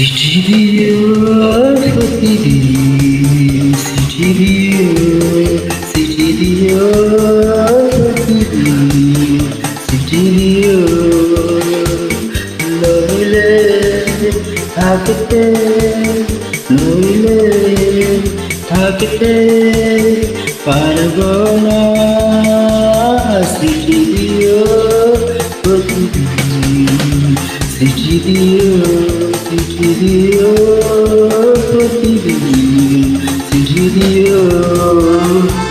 সিটিরিও প্রতিদিন সিটিরিও সিটিরিও প্রতিদিন সিটিরিও নইলে থাকতে নইলে থাকতে পারব না gidiyor, top gidiyor, gidiyor.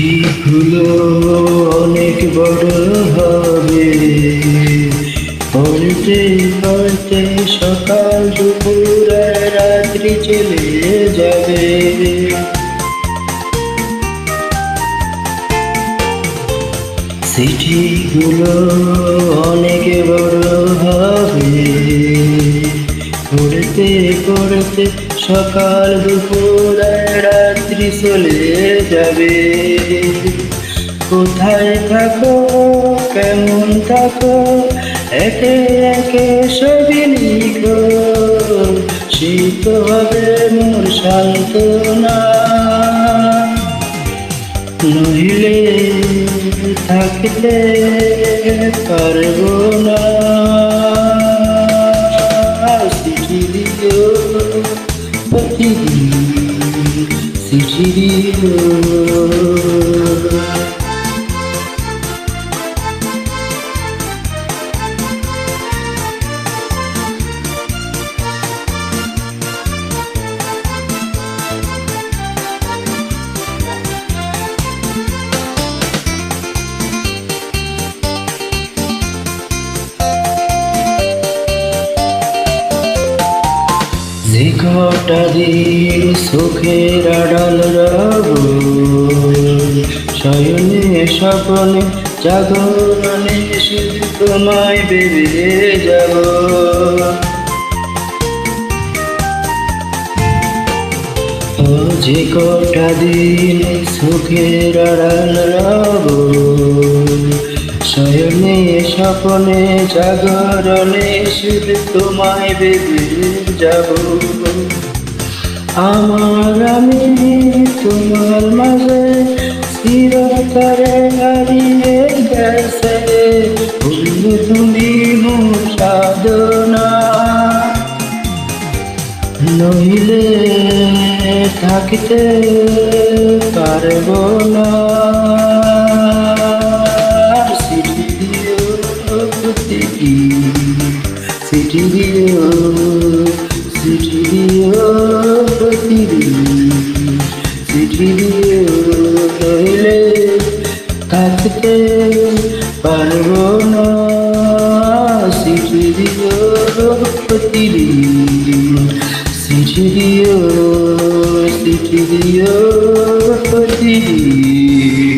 সিটিরিও অনেক বড় হবে। পড়তে পড়তে সকাল দুপুর রাত্রি চলে যাবে। সিটিগুলো অনেক বড় হবে। পড়তে পড়তে সকাল দুপুর রাত্রি চলে যাবে। কোথায় থাকো? কেমন থাকো? একে একে সবই লিখো। শীত হবে মোর সান্ত্বনা নইলে থাকতে পারব না। bateria, sentiria. যে দিন সুখের আড়াল রব। শয়নে স্বপনে, জাগরণে শুধু তোমায় বেবে যাব। যে কটা দিন সুখের আড়াল রব শয়নে স্বপনে জাগরণে শুধু তোমায় বেবে যাব। আমার আমি তোমার মাঝে চিরতরে হারিয়ে গেছে। ভুল তুমি সাধনা। নইলে থাকতে পারব না। থাকতে পারবো না সিটি দিও প্রতিদিন সিটি দিও সিটি দিও প্রতিদিন